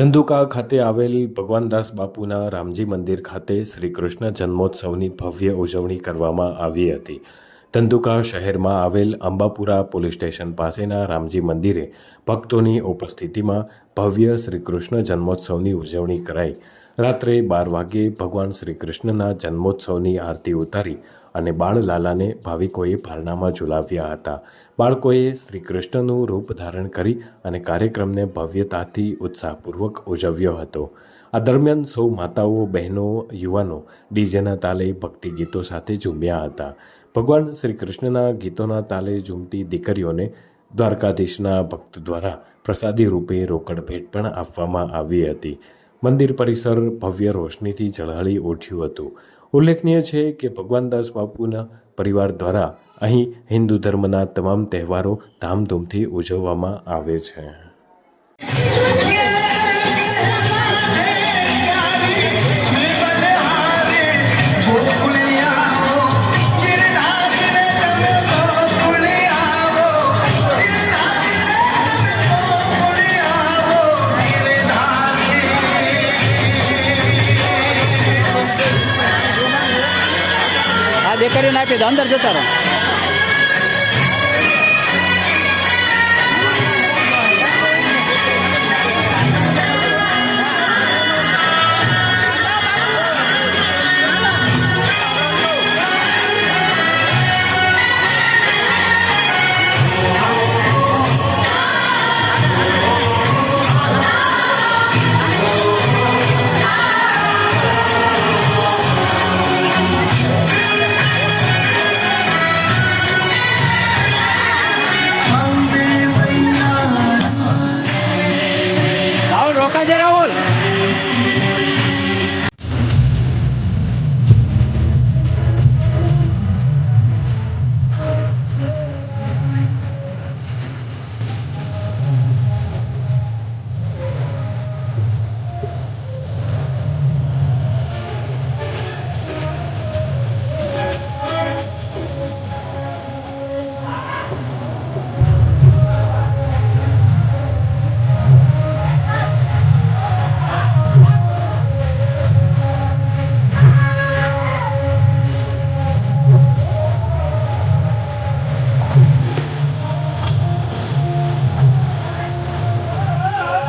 ધંધુકા ખાતે આવેલ ભગવાનદાસ બાપુના રામજી મંદિર ખાતે શ્રી કૃષ્ણ જન્મોત્સવની ભવ્ય ઉજવણી કરવામાં આવી હતી. ધંધુકા શહેરમાં આવેલ અંબાપુરા પોલીસ સ્ટેશન પાસેના રામજી મંદિરે ભક્તોની ઉપસ્થિતિમાં ભવ્ય શ્રી કૃષ્ણ જન્મોત્સવની ઉજવણી કરાઈ. રાત્રે બાર વાગ્યે ભગવાન શ્રી કૃષ્ણના જન્મોત્સવની આરતી ઉતારી અને બાળલાલાને ભાવિકોએ ભારણામાં ઝુલાવ્યા હતા. બાળકોએ શ્રી કૃષ્ણનું રૂપ ધારણ કરી અને કાર્યક્રમને ભવ્યતાથી ઉત્સાહપૂર્વક ઉજવ્યો હતો. આ દરમિયાન સૌ માતાઓ, બહેનો, યુવાનો ડીજેના તાલે ભક્તિ ગીતો સાથે ઝૂમ્યા હતા. ભગવાન શ્રી કૃષ્ણના ગીતોના તાલે ઝૂમતી દીકરીઓને દ્વારકાધીશના ભક્ત દ્વારા પ્રસાદી રૂપે રોકડ ભેટ પણ આપવામાં આવી હતી. મંદિર પરિસર ભવ્ય રોશનીથી ઝળહળી ઉઠ્યું હતું. ઉલ્લેખનીય છે કે ભગવાનદાસ બાપુના પરિવાર દ્વારા અહીં હિન્દુ ધર્મના તમામ તહેવારો ધામધૂમથી ઉજવવામાં આવે છે. આ દીકરીને આપી દો. અંદર જતા રહો. troca de Raul.